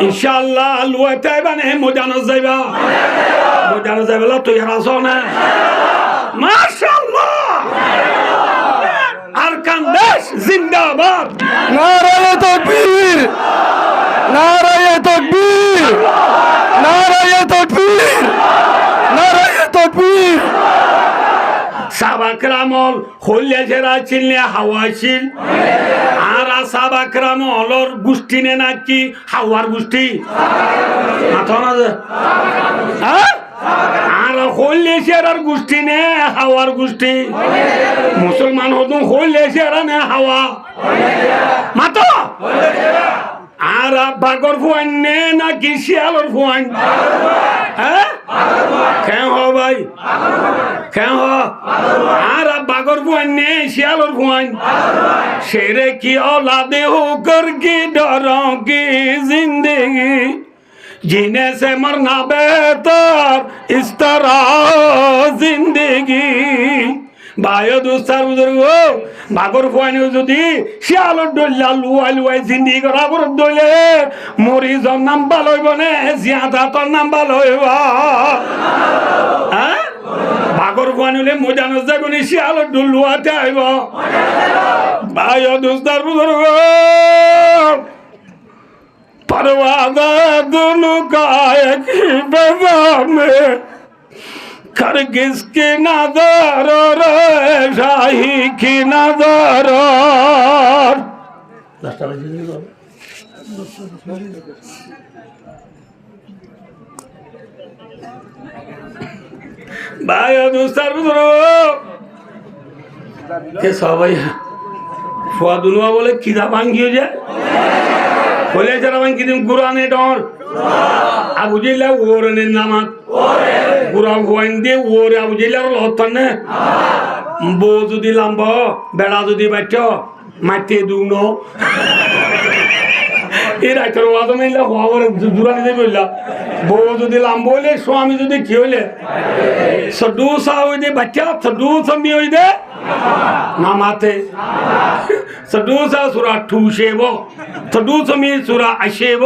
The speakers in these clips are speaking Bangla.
ইনশাআল্লাহ লুয়াইতে মানে মোজানো যাইবা। মোজানো যাইবা তুই হারাস না। মাশাআল্লাহ। আর কান্দেশ, জিন্দাবাদ। নারায়ে তকবীর। নারায়ে তকবীর নারায়ে তকবীর নারায়ে তকবীর সাবাকরামল, হইলে সেরা চিনলে হাওয়া ছিল আর সাবাকরামলর গোষ্ঠী নে নাকি হাওয়ার গোষ্ঠী। হ্যাঁ? আর হইলে গোষ্ঠী নে হাওয়ার গোষ্ঠী। মুসলমান হতো, হইলে নে হাওয়া। মাতো? আর বাগর ফুয়ান নে নাকি শিয়ালর ফুয়ান হ্যাঁ? কেন হ ভাই কেন হ আর বাগর ফুয়ান নে শিয়ালর ফুয়ান शेरे की औलाद होकर की डरों की जिंदगी जीने से मरना बेहतर इस तरह जिंदगी বায়ো দুস্তার বুজুর্গ বাগর ফুয়ানিও যদি শিয়ালত ডল্লা লুয়াই লুয়াই জিন্দি করা বর দলে মরিজর নাম ভাল হইব নে জিয়াদাতর নাম ভাল হইব হ্যাঁ বাগর ফুয়ানিলে মোজানো যাইব নি শিয়ালত ডুলুয়াতে আইব বায়ো দুস্তার বুজুর্গ परवादा दोनों का एक ही बेवा में कर किसकी नजर रे शाही की नजर ভাই দুস্তার কে সবাই ফুয়া দুনুয়া বলে খিদা ভাঙ্গিয়ে যায় বলে যারা ভাঙ্গি দিন গুরানে ডর আবু জিল্লা ওরনের নামাত গুরা গোয়াইন দিয়ে ওরে আবু জিল্লার লহতনে বউ যদি লাম্ব বেড়া যদি বাচ্চ মাটি দুন এই রাইটার ওয়াজ মিললে হওয়ার জুরা নিতে বললা বউ যদি লাম্ব হইলে স্বামী যদি কি হইলে সডু সা হই দে বাচ্চা সডু সমি হই দে নামাতে সডু সা সুরা ঠুসেব সডু সমি সুরা আসেব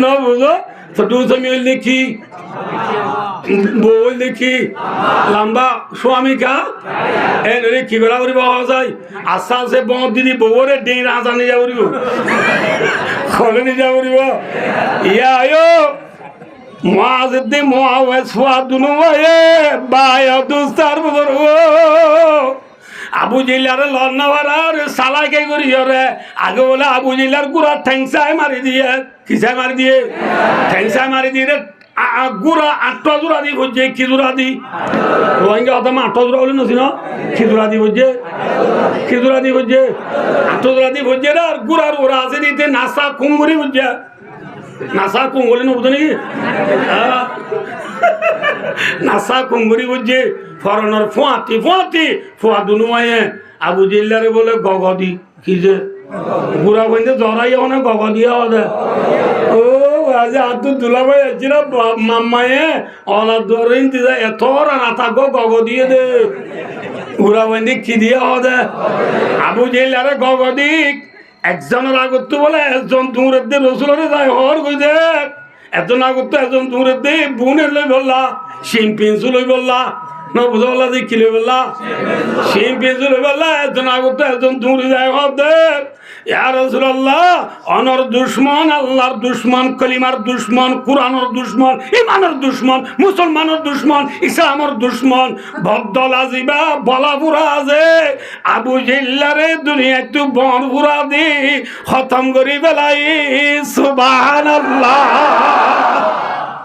না বুঝো সমি হইলে কি বউ দেখি লম্বা স্বামী কা এ নরে কি করা করিব যায়? আস্তে আস্তে বঁত দিদি, বউরে ডেই রাজা নিয়ে যাব করিব। খলে নিয়ে যাব করিব। ইয়া আয়ো মুআজিদ মুআওয়াজ ফুয়াদুনু এ বায়া দুস্তার বুজুর্গ আবু জিল্লার লন্নওয়ার সালাকে করি রে আগে বলে আবু জিল্লার গুড়া ঠেংসাই মারি দিয়ে। কিসাই মারি দিয়ে? ঠেংসাই মারি দিয়ে গুড়া আটটা দি দি? আর গুড়ার ওরা আছে দিতে, নাসা কুমুরি বুঝছে নাসা কুমুরি নবুঝো নাকি। নাসা কুমুরি বুঝছে, ফরনের ফুয়াতি ফুয়াতি, ফুয়া দুনুমায়ে আবু জিল্লারে বলে, গগদি, কি যে? বুড়া বইতে জরাই ওখানে গগদি হবে ও, আজ আতু দুলাভাই আছি না মাম্মায়ে অলা দরিন দিদা এত থাকো গগদিয়ে দে। বুড়া বইতে কি দিয়ে হবে আবু জিল্লারে গগদিক একজনের আগত বলে একজন দূরের দিয়ে রসুলের যায়, হর কই দে। এজন আগত এজন দূরের দিয়ে বোনের লই বললা শিম পেন্সু লই বললা। না অনর দুশ্মন, আল্লাহর দুশ্মন, কলিমার দুশ্মন, কোরআনের দুশ্মন ইমানের দুশ্মন, মুসলমানের দুশ্মন, ইসলামের দুশ্মন। ভদ্দল আজিবা বলা বুড়া আছে। আবু জিল্লারে দুনিয়া একটু বন বুড়া দি। খতম করি বেলাই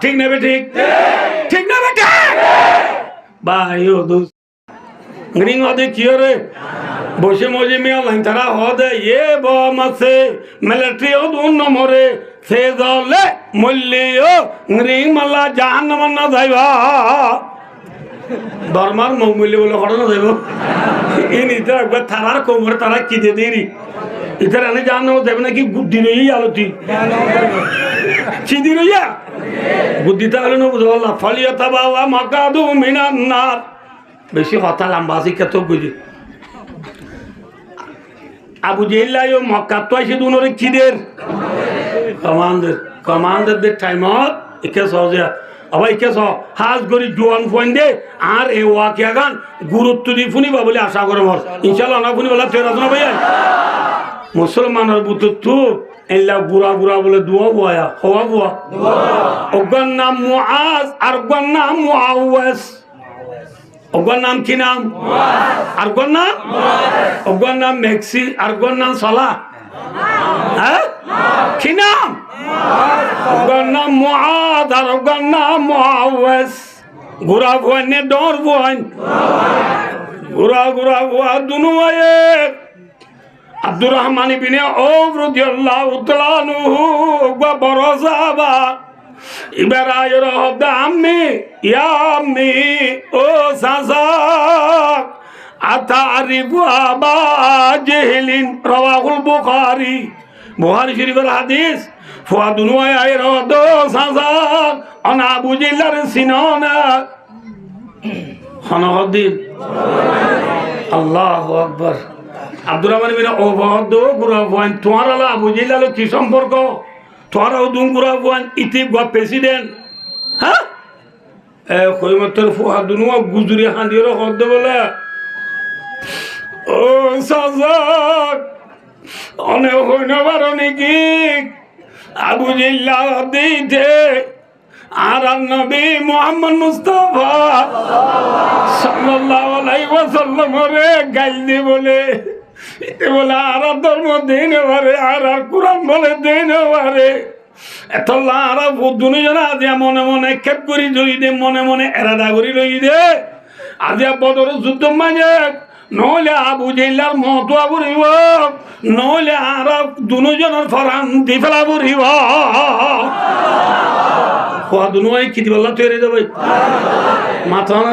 ঠিক ঠিক নেবে ঠিক? ভাই ও দোস্ত হদে কি রে বসে মজে মিয়া লাইন হদে। এ বম আছে, মিলিটারি ও দুন নম্বরে। সে দলে মল্লি ও রিং জাহান না যাইবা। দরমার মৌমূল্য বলে করা যাইব। এই নিতে একবার থানার কোমরে তারা কি দিয়ে দেরি। ইতার এনে জাহান নামা যাবে নাকি বুদ্ধি রই আলোতি চিদি রইয়া বুদ্ধিটা হলে না বুঝো আল্লাহ ফলিয়তা বাবা মাকাদু মিনান নার বেশি কথা লম্বা শিক্ষা তো বুঝি আবু জেল্লাই ও মক্কা তো আসে দুনরে খিদের কমান্ডার কমান্ডারদের টাইমত একে সহজে আবার একে সহ হাজ করি জোয়ান ফোন দে আর এ ওয়াকিয়া গান গুরুত্ব দি ফুনিবা বলে আশা করে মর ইনশাল্লাহ না ফুনি বলা তেরা শোনা ভাইয়া মুসলমানের বুতু এল্লা গুড়া গুড়া বলে দুয়া বুয়া হওয়া বুয়া। ওগর নাম মুআজ, আর ওগর নাম মুআওয়াস ওগর নাম কি নাম? আর নাম? ওগর নাম মেক্সি, আর নাম সলা। হ্যাঁ? কি নাম? ওগর নাম মুআদ আর ওগর নাম মুআওয়াস গুড়া বুয়া নে ডর বুয়া গুড়া গুড়া বুয়া দুনু এক আব্দুর রহমান ইবনে আউফ রাদিয়াল্লাহু তাআলা আনহু ওয়া বরজাবা এবার আয়র হদ আম্মি, ইয়া আম্মি, ও সাসা আতারিফু আবা জেহলিন, রাওয়াহুল বুখারী। বুখারী শরীফের হাদিস, ফুয়াদুনু আয়র হদ সাসা আনা আবু জিল্লার সিনানা। হনহদ্দিন আল্লাহু আকবার। আব্দুর রহমান বিন তোমার আলো আবু জিল্লালো কি সম্পর্ক? তোমার দুন গুরা ভয়ান ইতি গো প্রেসিডেন্ট। হ্যাঁ? গুজুরি হদ্দ বলে। অনেক হইন জিল্লা আর নবী মোহাম্মদ মুস্তফা সাল্লাল্লাহু গাইল দি বলে। এতে বলে আর ধর্ম দিন পারে আর আর কোরআন বলে দিন পারে এত আর দুজন আজ মনে মনে খেপ করি জড়ি দে, মনে মনে এরাদা করি লই দে। আজ বদর যুদ্ধ মাঝে নহলে আবু জেলার মতো আবুরিব নহলে আর দুজনের ফরান দি ফেলা বুড়িব খোয়া দুনুয়াই কিতি বললা তৈরি যাবে? মাথা না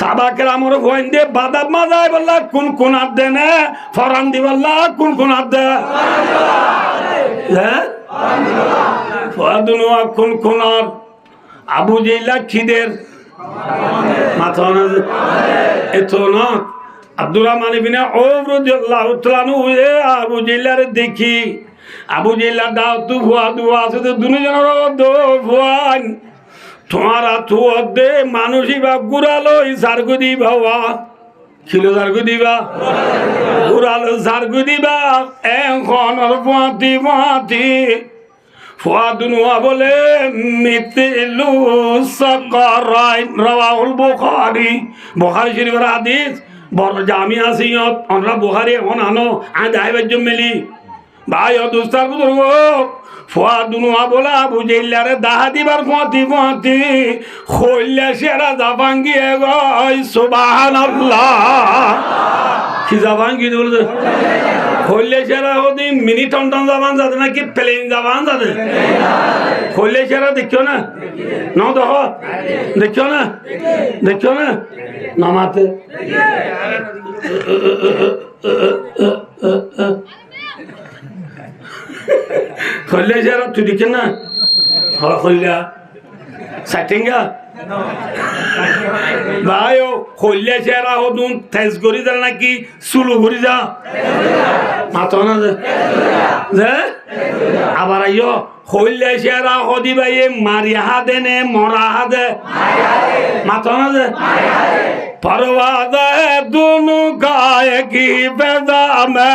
সাবাকের আমার ভয় দে বাদাম মাজাই বললা, কোন কোন হাত দে না? ফরান দি বললা, কোন কোন হাত দে? হ্যাঁ কোন কোন আর আবু জেলা খিদের। মাথা এত না? আব্দুর রহমান ইবনে ওমর রাদিয়াল্লাহু তাআলা নু এ আবু জেলার দেখি। আবু জেলা দাও তু ভুয়া, দুয়া আছে তো দুজনের ভুয়ান। তোমার অর্ধে মানুষই বা গুড়ালো সারগু দিবা খিলো সারগু দিবা। গুড়ালো সারগু দিবা, এখন পাতি পাতি বলে, মিতিলু সাকারাই রাওয়াহুল বুখারী। শরীফের হাদিস, বড় জামি আসিয়ত আমরা বুখারী এখন আনো আজ আইবার জন্য মেলি ভাই, ও দুস্তার ফুয়াদুনুয়া বলা বুঝিল্লারে দাহা দিবার ফাঁতি ফাঁতি খৈল্লা সেরা জাপাঙ্গিয়ে গই সুবাহান কি জাপাঙ্গি বলছে? খৈল্লে সেরা হদি মিনি টন টন জাবান যাতে নাকি প্লেন জাবান যাতে খৈল্লে সেরা দেখিও না? ন দেখ দেখিও না? দেখিও না? নামাতে? খৈলে যারা তুই না হল খৈলা সাইটেঙ্গা ভাই ও খৈলে চেহারা হদুন তেজ করি যা নাকি চুলু ঘুরি যা মাত না যে আবার আইয় খৈলে চেহারা হদি ভাই মারি হাদে নে মরা হাদে মাত না যে পরওয়াদে দুনু গায়ে কি বেদা মে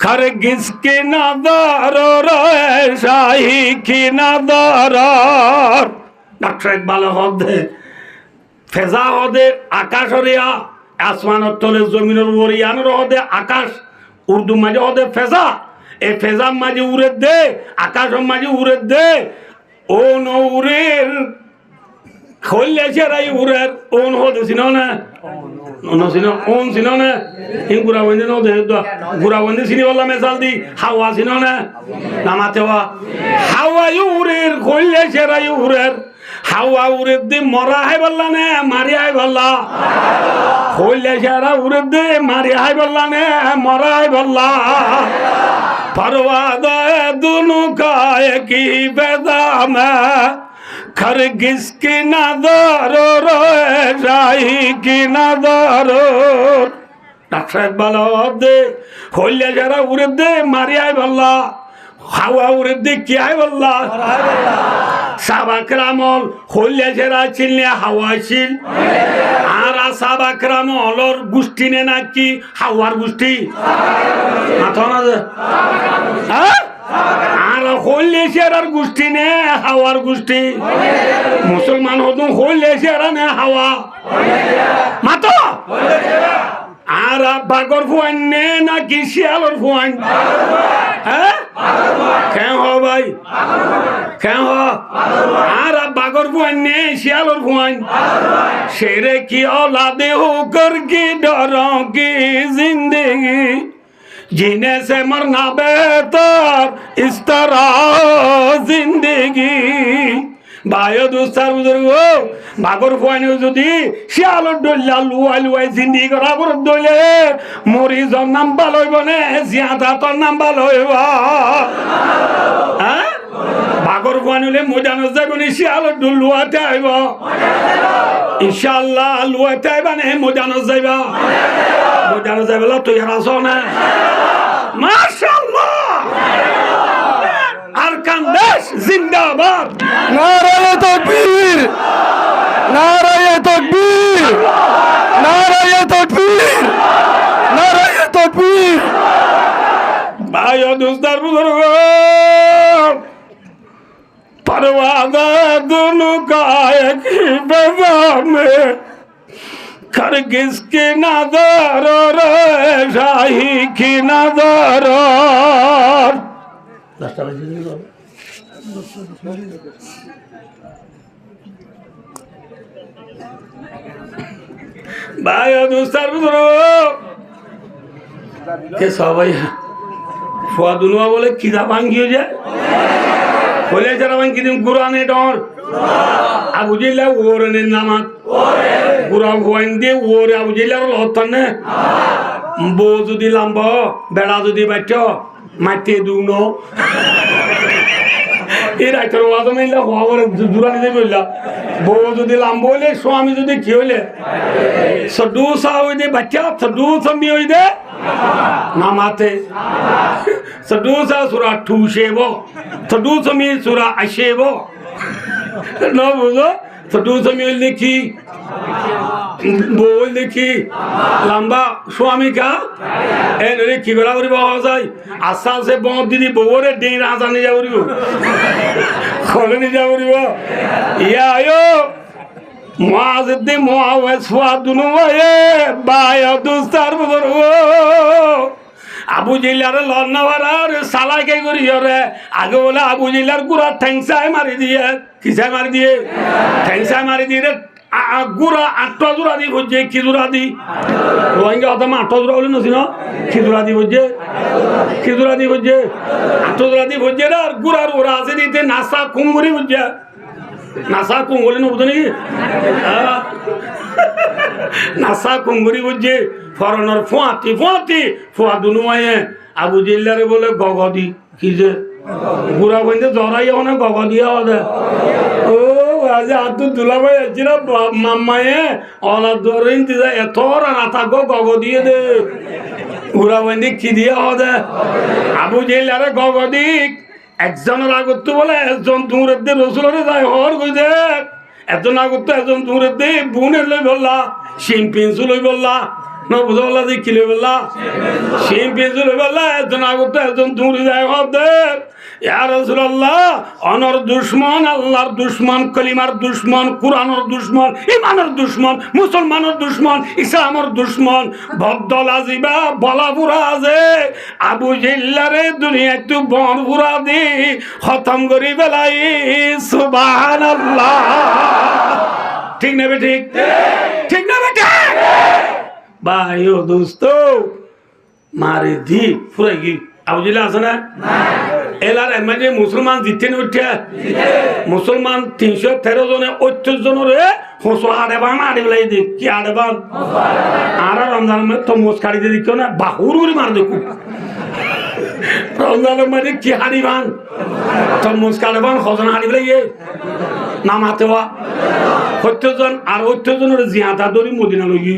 खरगिस की नजर रोए शाही की नजर ডাক্তার ইকবাল হদে ফেজা হদে আকাশ হরিয়া আসমানের তলে জমিনের উপর ইয়ানোর হদে আকাশ উর্দু মাঝে হদে ফেজা এ ফেজার মাঝে উড়ে দে আকাশের মাঝে উড়ে দে ও নৌরের খোল্লে সেরাই উড়ের ওন হদেছিল না নসিনো কোন সিনো না ইন গুরা বন্ধে ন দেহ দা গুরা বন্ধে সিনি ওলা হাওয়া সিনো না নামাতে ওয়া হাওয়া ইউরের কইলে সেরা ইউরের হাওয়া উড়ে মরা হাই বললা নে মারি হাই বললা কইলে সেরা উড়ে দে মারি হাই বললা নে মরা হাই বললা দুনু কায় কি বেদা খরগিস কি না দরো রাই কি না দরো ডাক্তার ভালো দে হইলে যারা উড়ে দে মারি আয় বললা হাওয়া উড়ে দে কি আয় বললা সাবাকরামল হইলে যারা চিনলে হাওয়া ছিল আর সাবাকরামলর গোষ্ঠী নে নাকি হাওয়ার গোষ্ঠী মাথা না আর হইলে আর গোষ্ঠী নে হাওয়ার গোষ্ঠী। মুসলমান হতো, হইলে সেরা নে হাওয়া। মাতো? আর বাগর ফুয়ান নে না কি শিয়ালর ফুয়ান হ্যাঁ? কেন হ ভাই। কেন হ আর বাগর ফুয়ান নে শিয়ালর ফুয়ান সেরে কি অলাদে ও কর কি ডর কি জিন্দগি? जीने से मरना बेहतर इस तरह जिंदगी বায়ো দুস্তার বুজুর্গ বাগর ফুয়ানিও যদি শিয়ালত ডল্লা লুয়াই লুয়াই জিন্দি করা করে দলে মরিজর নাম ভাল হইব নে জিয়াদাতর নাম ভাল হইব হ্যাঁ ভাগর বানুলে ময়দান যাবেন শিয়াল লুয়াতে আইব। ইনশাআল্লাহ লুয়াতে আইবা নে ময়দান যাইবা। ময়দান যাইবেলা তুই হারাস না। মাশাআল্লাহ। আর কান্দাস জিন্দাবাদ। নারায়ে তাকবীর। নারায়ে তাকবীর। নারায়ে তাকবীর। নারায়ে তাকবীর। ভাই ও দোস্তার বুজুর্গ परवादा दोनों का एक ही बजा में कर किसकी नजर रे शाही की नजर भाई और दोस्तार बुजुर्ग কে সবাই ফুয়া দুনুয়া বলে খিদা ভাঙ্গিয়ে যায় বলে যারা ভাঙ্গি দিন গুরানে ডর? আবু জিল্লা নামাত গুরা ভুয়াইন দিয়ে ওরে আবু জিল্লা লহতনে বউ যদি লাম্ব, বেড়া যদি বাইট মাইতে দুন। এই রাইটার ওয়াজ ইল্লা হওয়া বলে দেবে ইল্লা বউ যদি লাম্ব হইলে, স্বামী যদি কি হইলে সডু সা হই দে বাচ্চা সডু সমি হই দে নামাতে Sedusa surah Tushebo. Sedusa mi surah Ashebo. No বুঝো Sedusa mi লিখি বই লিখি, লম্বা স্বামীকা, এ নরে কি করা করিব যায় আশা আছে বন্ধ দিদি বউরে ডেই রাজা নিয়ে যাব করিব। খলে নিয়ে যাব করিব। ইয়া আয়ো মুআজিদ মুআওয়াজ ফুয়াদুনু এ বায়া দুস্তার বুজুর্গ আবু জিল্লার লন্নওয়ার সালাকে করি রে আগে বলে আবু জিল্লার গুড়া ঠেংসাই মারি দিয়ে। কিসাই মারি দিয়ে? ঠেংসাই মারি দিয়ে রে। গুড়া আটটা জোড়া দি কি জোড়া দি? রোহিঙ্গা অতমা আটটা জোড়া বলে নছি না কি জোড়া দি কি জোড়া দি বুঝছে আটটা জোড়া দি রে, আর গুড়ার ওরা আছে দিতে নাসা কুমগুড়ি বুঝছে নাসা কুমগুড়ি নবুঝো নাকি নাসা কুঙ্গুরি বুঝছে? ফরনের ফুয়াতি ফুয়াতি। ফুয়া দুনুমায়ে আবু জিল্লারে বলে, গগদি। কি যে? বুড়া বন্ধে জরাই ওনে গগদি হবে ও, আজ আতু দুলাভাই আছি না মাম্মায়ে অলা দিদা এত রাতা গো গগদিয়ে দে। বুড়া বন্ধে কি দিয়ে হবে আবু জিল্লারে গগদি একজনের আগত বলে একজন দূরের দিয়ে রসুলের যায় হর কইছে একজন আগত একজন দূরের দিয়ে বোনের লই বললা শিম পেন্সু লই বললা না বুঝা বললা যে কি লই বললা শিম পেন্সু লই বললা একজন আগত এজন দূরে যায় হব দে। রাসূলুল্লাহ, অনর দুশমন, আল্লাহর দুশমন, কলিমার দুশমন, কুরআনের দুশমন ইমানের দুশমন, মুসলমানের দুশমন, ইসলামের দুশমন। বদল আজিবা বলা বুড়া আছে। আবু জিল্লারে দুনিয়া একটু বন বুড়া দি। খতম করি বেলাই ঠিক ঠিক নেবে ঠিক? ভাই ও দোস্ত মারে দি ফুরাই গি আবুজিলা আছে না এলার এমনি মুসলমান জিতেন উঠে মুসলমান তিনশো তেরো জনে ঐত্রিশ জনের হোসো আড়েবান আড়ে বেলাই দি কি আড়েবান আর রমজান মধ্যে তো মোস কাড়ি দিয়ে দিও না বাহুর করে মার দেখু রমজানের মধ্যে কি হাড়িবান তো মোস কাড়েবান হজন হাড়ি বেলাই নামাতে হওয়া সত্যজন আর ঐত্যজনের জিয়াদা দরি মদিনা লগি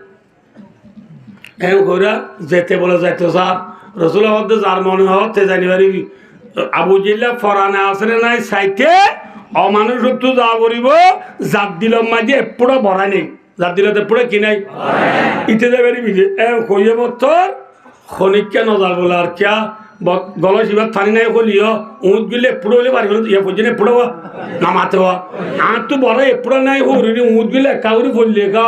এম কইরা যেতে বলে যাইতে স্যার রসুল হদ্দে যার মনে হতে জানি পারিবি আবু জিল্লা ফরানে আসরে নাই? সাইতে অমানুষ সত্য যা করিব, জাত দিল মাঝে এপুরা ভরাই নেই। জাত দিল এপুরা কি নাই? ইতে যাবে পারিবি যে এ কইয়ে বত্তর খনিকা নজার বলে আর কিয়া গল শিবার থানি নাই কলিও উঁত গিলে এপুরো হলে পারিব ইয়ে পর্যন্ত এপুরো নামাতে আর তো বড় এপুরা নাই হরি উঁত গিলে একাউরি ফলিয়ে গা।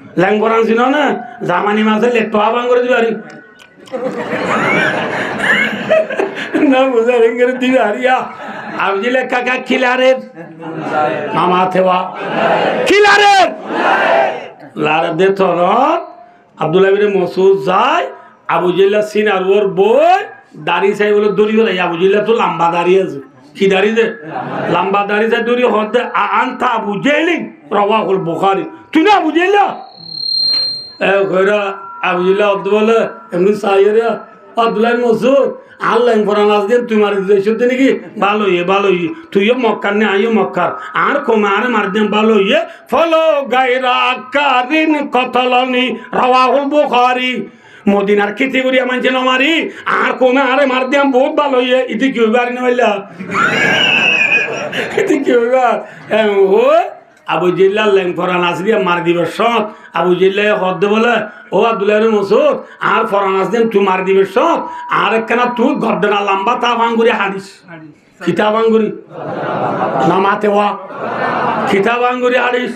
ল্যাং ফরান ছিল না, জামানি মাসে লেট্টো আবাং করে দিবি আরি না বুঝা রেঙ্গের দিবি আরিয়া আবু জিল্লা কাকা খিলারের? মামা থেওয়া। খিলারের? লারে দে তরত আব্দুল্লাহ বিন মসুদ যায়, আবু জিল্লা সিন আর ওর বই, দাড়ি চাই বলে দড়ি গেলাই আবু জিল্লা তো লম্বা দাড়ি আছে। কি দাড়ি যে? লম্বা দাড়ি চাই দড়ি হতে আনতা আবু জেলিং হল বুখারি। তুই না আবু জিল্লা ঘরে আবু জিল্লা অব্দ বলে এমনি আব্দুল্লাহ বিন মসুদ আল্লাহ ফরান আজকে তুই মারি দিতে শুনতে নাকি? ভালো ইয়ে ভালো ইয়ে তুইও মক্কার নে আইও মক্কার। আর কমে আর মার দেন ভালো ইয়ে ফলো গাইরা কারিন কতলনি, রাওয়াহুল বুখারী। মদিনার খেতে করি আমার যেন মারি? আর কমে আরে মার দিয়াম বহুত ভালো ইয়ে ইতি কি হইবার নইলা? ইতি কি হইবার ও আবু জিল্লা লেং ফরান আস দিয়ে মার দিবে শখ। আবু জিল্লা হদ্দে বলে, ও আব্দুল্লাহ মসুদ, আর ফরান আস দিন তুই মার দিবে শখ। আর একখানা তুই গদ্দনা লম্বা তা ভাঙ্গুরি হারিস কিতাব আঙ্গুরি। নামাতে ওয়া। কিতাব আঙ্গুরি হারিস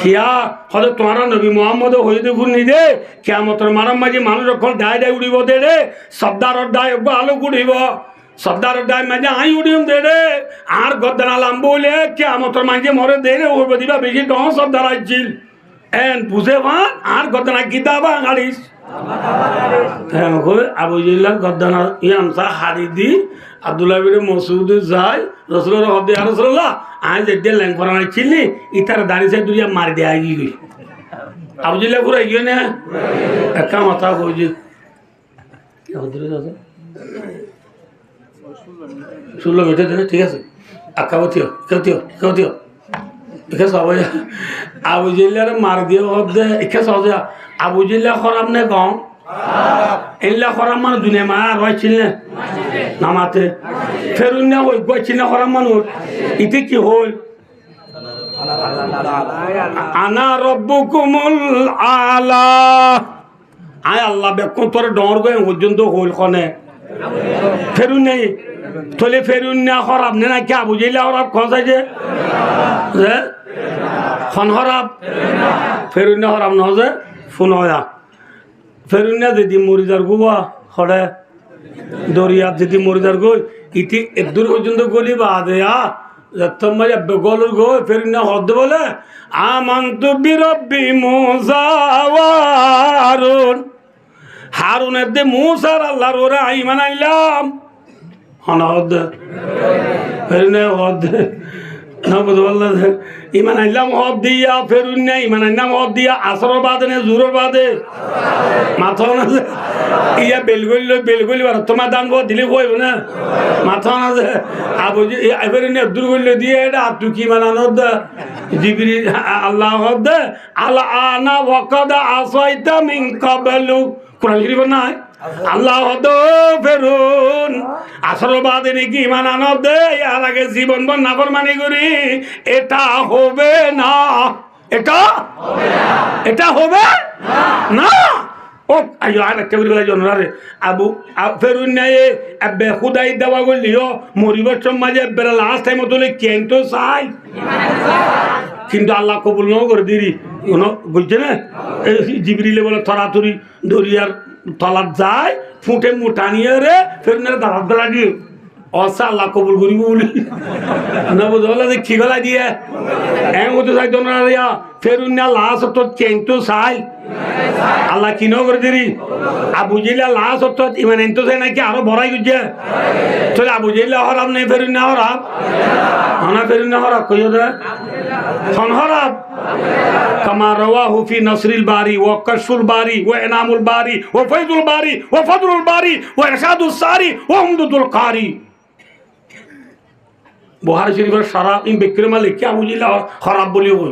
খিয়া হলে তোমার নবী মোহাম্মদ হয়ে দেখুন নি দে। কেমতর মারাম মাঝে মানুষ যখন ডায় ডায় উড়িব দে রে শব্দার ডায় আলো উড়িব শব্দার ডায় মাঝে আই উড়িম দে রে আর গদ্দানা লাম্ব হইলে কেমতর মাঝে মরে দে রে ওর দিবা বেশি ডহ শব্দার আসছিল এন বুঝে ভান আর গদ্দানা কিতাবা গাড়িস হ্যাঁ আবু জিল্লা গদ্দানা ইয়ামসা হারি দি আব্দুল্লাহ বিন মসুদ যাই, রসুলের হদে, আর রসুল্লাহ আজ একদিন ল্যাং ফরান ছিলি ইতার দাঁড়িয়ে দুরিয়া মার দিয়ে গই আবু জিল্লা ঘুরে গিয়ে না। একা মাথা কইছে ষোলো মিটার দিনে ঠিক আছে? আকা বতিও কেউ দিও কেউ দিও একে সবাই আবু জিল্লার মার দিয়ে হদে একে সহজে আবু জিল্লা খরাম নে গম এল্লা খরাম মানুষ দুনিয়া মা, আর হয়েছিল নামাতে। ফেরুন না হই গেছিল না খরাম মানুষ। ইতে কি হল? আনা রব্বুকুমুল আলা। আয় আল্লাহ বেকুন তোর ডর গয়ে পর্যন্ত হইল কনে। ফেরুন নেই। থলে ফেরুন না খরাব নে না কি আবু জিল্লা খরাব খসাই যে? খন খরাব ফেরুন না নহ যে? ফোন হয়া ফেরুন না যদি মরিদার গুবা হরে দরিয়াত যদি মরিদার গই ইতি এদূর পর্যন্ত গলি বাদে আ। তোমার গলুর গো ফেরুন না হদ বলে আমান্তু বিরব্বি মুসাওয়ারুন হারুনের দে মুসার আল্লাহর ওরা আইমান আইলাম। হন হদ ফেরুন হদ না বুঝতে পারলাম ইমান আইলাম হদ দিয়া ফেরুন না ইমান আইলাম হদ দিয়া আসর বাদে না জোরের বাদে মাথা ইয়া বেলগলি বেলগলি বার তোমার বহ দিলে কইব না মাথা না যে আবু এবার নে দূর করলে দিয়ে এটা আতু কি মানানো দা জিবরি আল্লাহ হদ আলা আনা ওয়াকাদা আসাইতা মিন কাবলু কোরআন শরীফ নাই আল্লাহ ফেরুন। আসর বাদে নাকি ইমান আনব দে আর আগে জীবন বন নাফর মানি করি। এটা হবে না। এটা? এটা হবে না। চাই? কিন্তু আল্লাহ কবুল নাও বলছে না? জিবরিলে বলে, থরাথরি দরিয়ার তলাত যায়, ফুটে মোটা নিয়ে রে, ফের দাঁড়াত বেলা দিয়ে। অসা আল্লাহ কবুল করিব বলি। না বুঝতে পারলে কি গলা দিয়ে। এমন হতে চাইতো না রিয়া ফের না লাশ তো চেন তো চাই আল্লাহ কিনো করে দিরি আবু জিলা লাশ তো ইমান এনতো চাই নাকি আরো ভরাই গুজে তাহলে আবু জিলা হরাম নেই ফেরুন না হরাম হনা ফেরুন না হরাম কইও দে খন হরাম كما رواه في نصر الباري وكشف الباري وإنام الباري وفيض الباري وفضل الباري وإرشاد الساري وعمدة القاري বুহারি শরীফের সারা ইন বিক্রি মালিক কি আবু জিল্লা খারাপ বলি বল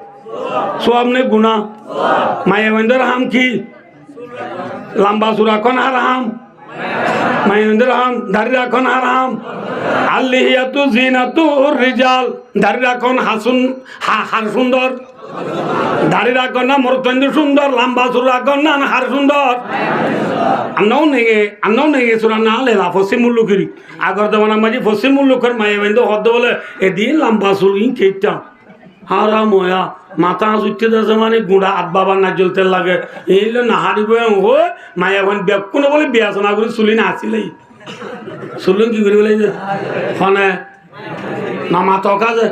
সোয়াব নে গুনা মায়ের হাম কি? লম্বা সুরা কোন হারাম মায়ের হাম দাঁড়িয়ে রাখন হারাম আল্লিহিয়াতু জিনাতু রিজাল। দাঁড়িয়ে রাখন হাসুন হার সুন্দর। দাড়ি রাখন না মরতন্দ্র সুন্দর। লম্বা সুর রাখন না হার সুন্দর। আন্নাও নেগে আন্নাও নেগে সুরা না লেলা পশ্চিম মুল্লুকিরি আগর জমানা মাঝে পশ্চিম মুল্লুকের মায়ে বেন্দ হদ্দ বলে এদিন লম্বা সুর ইন হারা ময়া মাথা উঠতে যাচ্ছে মানে গুঁড়া আট বাবার না তেল লাগে। এইলে নাহারি হারিব হো মায়া এখন বেকুনে বলে বিয়াচনা করে, চুলি না আসিলেই চুলি কি করি বলে যে? ফোনে না তকা কাজে